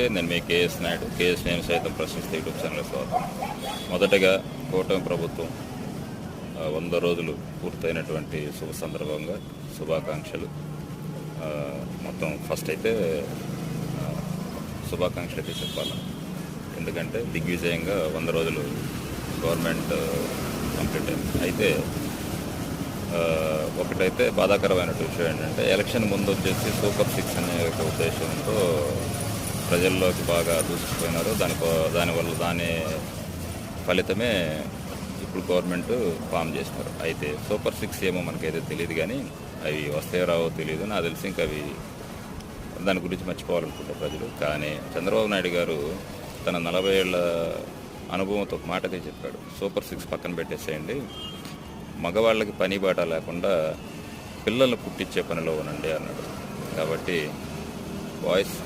నేను మీ KS Naidu KS నేను సైతం ప్రశ్నిస్తే యూట్యూబ్ ఛానల్ స్వాగతం. మొదటగా కూటమి ప్రభుత్వం వంద రోజులు పూర్తయినటువంటి శుభ సందర్భంగా శుభాకాంక్షలు. మొత్తం ఫస్ట్ అయితే శుభాకాంక్షలు అయితే చెప్పాలి. ఎందుకంటే దిగ్విజయంగా వంద రోజులు గవర్నమెంట్ కంప్లీట్ అయింది. అయితే ఒకటైతే బాధాకరమైన విషయం ఏంటంటే ఎలక్షన్ ముందు వచ్చేసి సూపర్ సిక్స్ అనే ఒక ఉద్దేశంతో ప్రజల్లోకి బాగా దూసుకుపోయినారు. దాని దానివల్ల దాని ఫలితమే ఇప్పుడు గవర్నమెంట్ ఫామ్ చేసినారు అయితే సూపర్ సిక్స్ ఏమో మనకైతే తెలియదు కానీ అవి వస్తాయో రావో తెలియదు నాకు తెలిసి ఇంకా అవి దాని గురించి మర్చిపోవాలనుకుంటారు ప్రజలు. కానీ చంద్రబాబు నాయుడు గారు తన నలభై ఏళ్ళ అనుభవంతో ఒక మాటగా చెప్పాడు. సూపర్ సిక్స్ పక్కన పెట్టేసేయండి. మగవాళ్ళకి పని బాట లేకుండా పిల్లలు పుట్టించే పనిలో ఉనండి అన్నాడు. కాబట్టి బాయ్స్